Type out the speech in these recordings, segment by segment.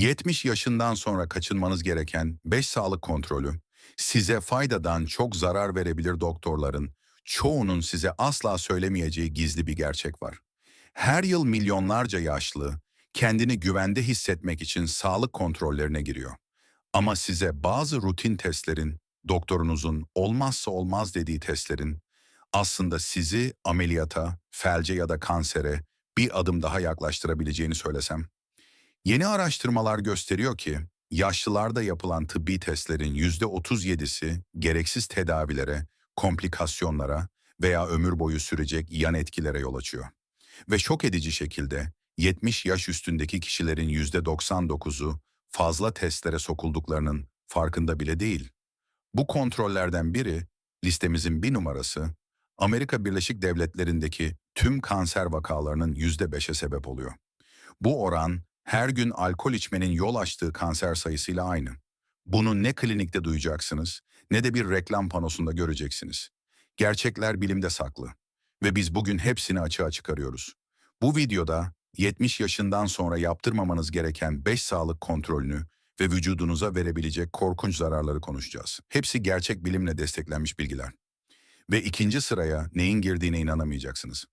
70 yaşından sonra kaçınmanız gereken 5 sağlık kontrolü, size faydadan çok zarar verebilir doktorların, çoğunun size asla söylemeyeceği gizli bir gerçek var. Her yıl milyonlarca yaşlı, kendini güvende hissetmek için sağlık kontrollerine giriyor. Ama size bazı rutin testlerin, doktorunuzun olmazsa olmaz dediği testlerin, aslında sizi ameliyata, felce ya da kansere bir adım daha yaklaştırabileceğini söylesem. Yeni araştırmalar gösteriyor ki yaşlılarda yapılan tıbbi testlerin %37'si gereksiz tedavilere, komplikasyonlara veya ömür boyu sürecek yan etkilere yol açıyor. Ve şok edici şekilde 70 yaş üstündeki kişilerin %99'u fazla testlere sokulduklarının farkında bile değil. Bu kontrollerden biri, listemizin bir numarası, Amerika Birleşik Devletleri'ndeki tüm kanser vakalarının %5'e sebep oluyor. Bu oran her gün alkol içmenin yol açtığı kanser sayısıyla aynı. Bunu ne klinikte duyacaksınız ne de bir reklam panosunda göreceksiniz. Gerçekler bilimde saklı ve biz bugün hepsini açığa çıkarıyoruz. Bu videoda 70 yaşından sonra yaptırmamanız gereken 5 sağlık kontrolünü ve vücudunuza verebilecek korkunç zararları konuşacağız. Hepsi gerçek bilimle desteklenmiş bilgiler. Ve ikinci sıraya neyin girdiğine inanamayacaksınız.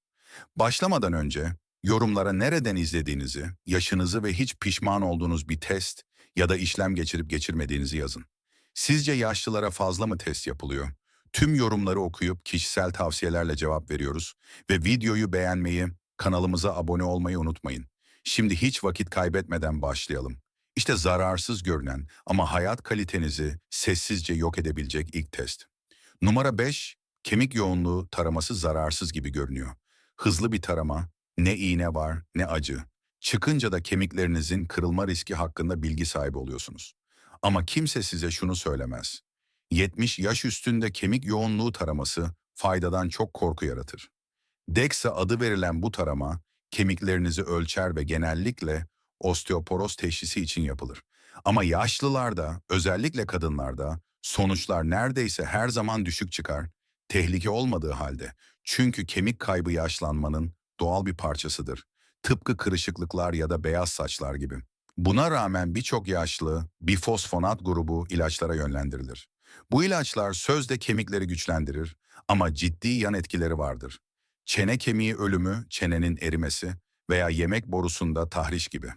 Başlamadan önce yorumlara nereden izlediğinizi, yaşınızı ve hiç pişman olduğunuz bir test ya da işlem geçirip geçirmediğinizi yazın. Sizce yaşlılara fazla mı test yapılıyor? Tüm yorumları okuyup kişisel tavsiyelerle cevap veriyoruz ve videoyu beğenmeyi, kanalımıza abone olmayı unutmayın. Şimdi hiç vakit kaybetmeden başlayalım. İşte zararsız görünen ama hayat kalitenizi sessizce yok edebilecek ilk test. Numara 5, kemik yoğunluğu taraması zararsız gibi görünüyor. Hızlı bir tarama, ne iğne var ne acı. Çıkınca da kemiklerinizin kırılma riski hakkında bilgi sahibi oluyorsunuz. Ama kimse size şunu söylemez. 70 yaş üstünde kemik yoğunluğu taraması faydadan çok korku yaratır. DEXA adı verilen bu tarama kemiklerinizi ölçer ve genellikle osteoporoz teşhisi için yapılır. Ama yaşlılarda, özellikle kadınlarda sonuçlar neredeyse her zaman düşük çıkar, tehlike olmadığı halde. Çünkü kemik kaybı yaşlanmanın doğal bir parçasıdır. Tıpkı kırışıklıklar ya da beyaz saçlar gibi. Buna rağmen birçok yaşlı bifosfonat grubu ilaçlara yönlendirilir. Bu ilaçlar sözde kemikleri güçlendirir ama ciddi yan etkileri vardır. Çene kemiği ölümü, çenenin erimesi veya yemek borusunda tahriş gibi.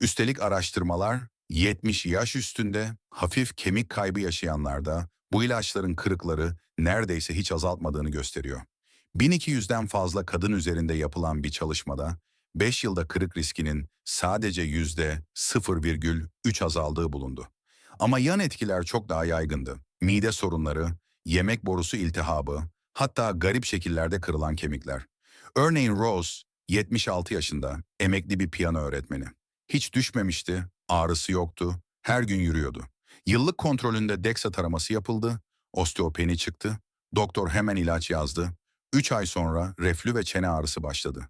Üstelik araştırmalar 70 yaş üstünde hafif kemik kaybı yaşayanlarda bu ilaçların kırıkları neredeyse hiç azaltmadığını gösteriyor. 1200'den fazla kadın üzerinde yapılan bir çalışmada 5 yılda kırık riskinin sadece %0,3 azaldığı bulundu. Ama yan etkiler çok daha yaygındı. Mide sorunları, yemek borusu iltihabı, hatta garip şekillerde kırılan kemikler. Örneğin Rose, 76 yaşında, emekli bir piyano öğretmeni. Hiç düşmemişti, ağrısı yoktu, her gün yürüyordu. Yıllık kontrolünde DEXA taraması yapıldı, osteopeni çıktı, doktor hemen ilaç yazdı. 3 ay sonra reflü ve çene ağrısı başladı.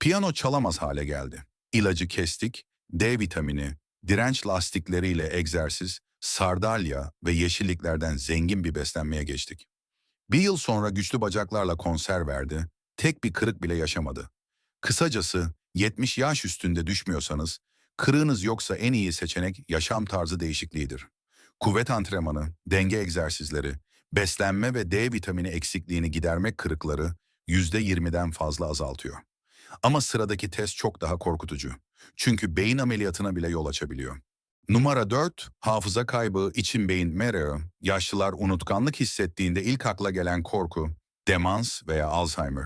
Piyano çalamaz hale geldi. İlacı kestik, D vitamini, direnç lastikleriyle egzersiz, sardalya ve yeşilliklerden zengin bir beslenmeye geçtik. Bir yıl sonra güçlü bacaklarla konser verdi, tek bir kırık bile yaşamadı. Kısacası 70 yaş üstünde düşmüyorsanız, kırığınız yoksa en iyi seçenek yaşam tarzı değişikliğidir. Kuvvet antrenmanı, denge egzersizleri, beslenme ve D vitamini eksikliğini gidermek kırıkları %20'den fazla azaltıyor. Ama sıradaki test çok daha korkutucu. Çünkü beyin ameliyatına bile yol açabiliyor. Numara 4, hafıza kaybı, için beyin marrow, yaşlılar unutkanlık hissettiğinde ilk akla gelen korku, demans veya Alzheimer.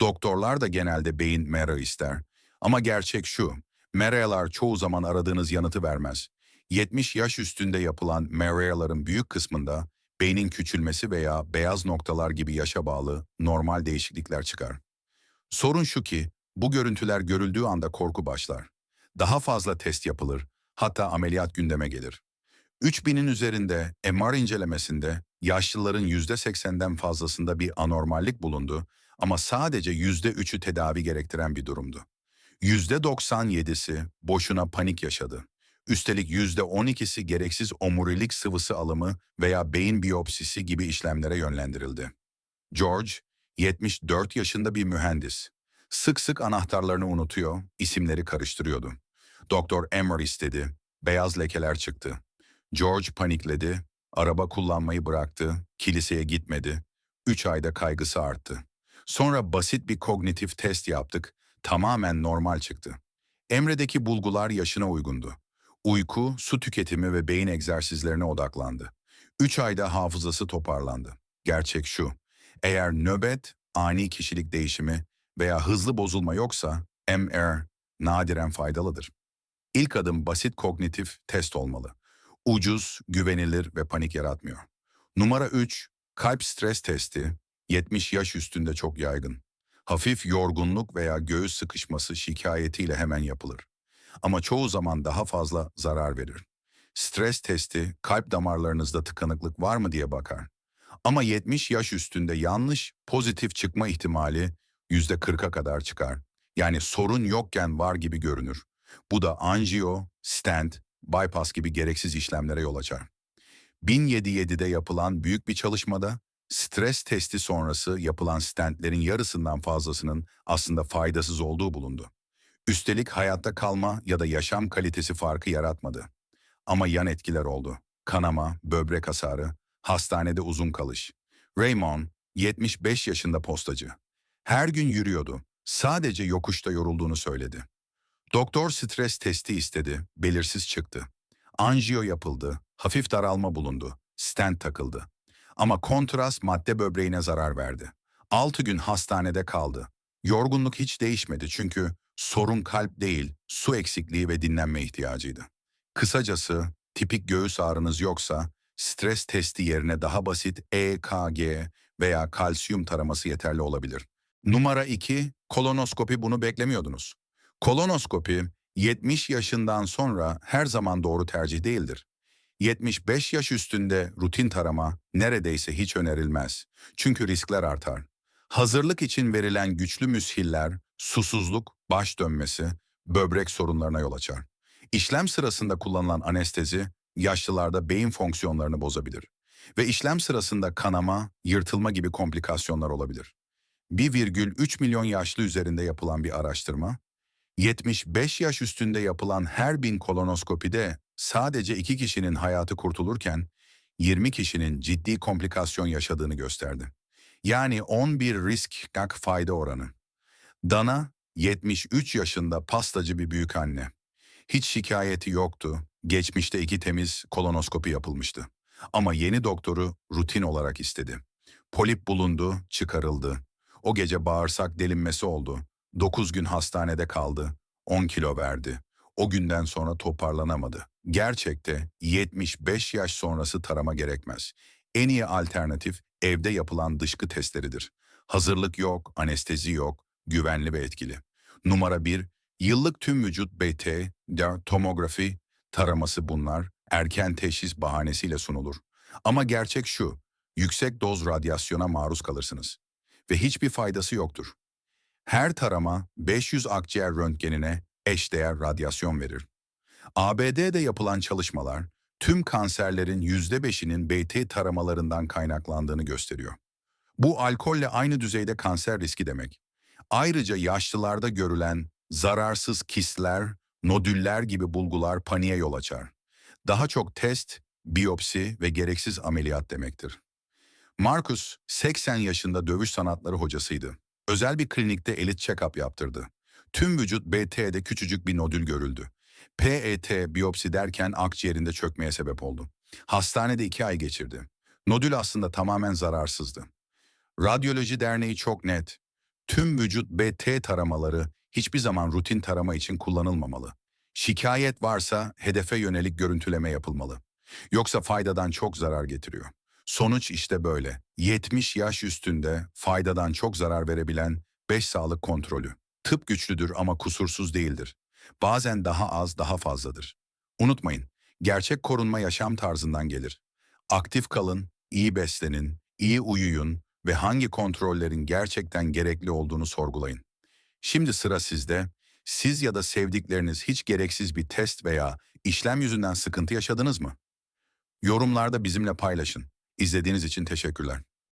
Doktorlar da genelde beyin marrow ister. Ama gerçek şu, marrow'lar çoğu zaman aradığınız yanıtı vermez. 70 yaş üstünde yapılan marrow'ların büyük kısmında beynin küçülmesi veya beyaz noktalar gibi yaşa bağlı normal değişiklikler çıkar. Sorun şu ki, bu görüntüler görüldüğü anda korku başlar. Daha fazla test yapılır, hatta ameliyat gündeme gelir. 3000'in üzerinde MR incelemesinde yaşlıların %80'den fazlasında bir anormallik bulundu ama sadece %3'ü tedavi gerektiren bir durumdu. %97'si boşuna panik yaşadı. Üstelik %12'si gereksiz omurilik sıvısı alımı veya beyin biyopsisi gibi işlemlere yönlendirildi. George, 74 yaşında bir mühendis. Sık sık anahtarlarını unutuyor, isimleri karıştırıyordu. Doktor Emmer istedi. beyaz lekeler çıktı. George panikledi, araba kullanmayı bıraktı, kiliseye gitmedi. Üç ayda kaygısı arttı. Sonra basit bir kognitif test yaptık, tamamen normal çıktı. Emre'deki bulgular yaşına uygundu. Uyku, su tüketimi ve beyin egzersizlerine odaklandı. Üç ayda hafızası toparlandı. Gerçek şu, eğer nöbet, ani kişilik değişimi veya hızlı bozulma yoksa MR nadiren faydalıdır. İlk adım basit kognitif test olmalı. Ucuz, güvenilir ve panik yaratmıyor. Numara 3, kalp stres testi 70 yaş üstünde çok yaygın. Hafif yorgunluk veya göğüs sıkışması şikayetiyle hemen yapılır. Ama çoğu zaman daha fazla zarar verir. Stres testi kalp damarlarınızda tıkanıklık var mı diye bakar. Ama 70 yaş üstünde yanlış pozitif çıkma ihtimali %40'a kadar çıkar. Yani sorun yokken var gibi görünür. Bu da anjiyo, stent, bypass gibi gereksiz işlemlere yol açar. 1007'de yapılan büyük bir çalışmada stres testi sonrası yapılan stentlerin yarısından fazlasının aslında faydasız olduğu bulundu. Üstelik hayatta kalma ya da yaşam kalitesi farkı yaratmadı. Ama yan etkiler oldu. Kanama, böbrek hasarı, hastanede uzun kalış. Raymond, 75 yaşında postacı. Her gün yürüyordu. Sadece yokuşta yorulduğunu söyledi. Doktor stres testi istedi, belirsiz çıktı. Anjiyo yapıldı, hafif daralma bulundu, stent takıldı. Ama kontrast madde böbreğine zarar verdi. 6 gün hastanede kaldı. Yorgunluk hiç değişmedi çünkü sorun kalp değil, su eksikliği ve dinlenme ihtiyacıydı. Kısacası, tipik göğüs ağrınız yoksa, stres testi yerine daha basit EKG veya kalsiyum taraması yeterli olabilir. Numara 2, kolonoskopi bunu beklemiyordunuz. Kolonoskopi, 70 yaşından sonra her zaman doğru tercih değildir. 75 yaş üstünde rutin tarama neredeyse hiç önerilmez. Çünkü riskler artar. Hazırlık için verilen güçlü müshiller, susuzluk, baş dönmesi, böbrek sorunlarına yol açar. İşlem sırasında kullanılan anestezi, yaşlılarda beyin fonksiyonlarını bozabilir. Ve işlem sırasında kanama, yırtılma gibi komplikasyonlar olabilir. 1,3 milyon yaşlı üzerinde yapılan bir araştırma, 75 yaş üstünde yapılan her bin kolonoskopide sadece 2 kişinin hayatı kurtulurken 20 kişinin ciddi komplikasyon yaşadığını gösterdi. Yani 11 risk gak fayda oranı. Dana 73 yaşında pastacı bir büyük anne. Hiç şikayeti yoktu. Geçmişte iki temiz kolonoskopi yapılmıştı. Ama yeni doktoru rutin olarak istedi. Polip bulundu, çıkarıldı. O gece bağırsak delinmesi oldu. 9 gün hastanede kaldı. 10 kilo verdi. O günden sonra toparlanamadı. Gerçekte 75 yaş sonrası tarama gerekmez. En iyi alternatif evde yapılan dışkı testleridir. Hazırlık yok, anestezi yok, güvenli ve etkili. Numara 1, yıllık tüm vücut BT, tomografi, taraması bunlar, erken teşhis bahanesiyle sunulur. Ama gerçek şu, yüksek doz radyasyona maruz kalırsınız. Ve hiçbir faydası yoktur. Her tarama 500 akciğer röntgenine eşdeğer radyasyon verir. ABD'de yapılan çalışmalar tüm kanserlerin %5'inin BT taramalarından kaynaklandığını gösteriyor. Bu alkolle aynı düzeyde kanser riski demek. Ayrıca yaşlılarda görülen zararsız kistler, nodüller gibi bulgular paniğe yol açar. Daha çok test, biyopsi ve gereksiz ameliyat demektir. Marcus 80 yaşında dövüş sanatları hocasıydı. Özel bir klinikte elit check-up yaptırdı. Tüm vücut BT'de küçücük bir nodül görüldü. PET biyopsi derken akciğerinde çökmeye sebep oldu. Hastanede iki ay geçirdi. Nodül aslında tamamen zararsızdı. Radyoloji Derneği çok net. Tüm vücut BT taramaları hiçbir zaman rutin tarama için kullanılmamalı. Şikayet varsa hedefe yönelik görüntüleme yapılmalı. Yoksa faydadan çok zarar getiriyor. Sonuç işte böyle. 70 yaş üstünde faydadan çok zarar verebilen 5 sağlık kontrolü. Tıp güçlüdür ama kusursuz değildir. Bazen daha az daha fazladır. Unutmayın, gerçek korunma yaşam tarzından gelir. Aktif kalın, iyi beslenin, iyi uyuyun ve hangi kontrollerin gerçekten gerekli olduğunu sorgulayın. Şimdi sıra sizde. Siz ya da sevdikleriniz hiç gereksiz bir test veya işlem yüzünden sıkıntı yaşadınız mı? Yorumlarda bizimle paylaşın. İzlediğiniz için teşekkürler.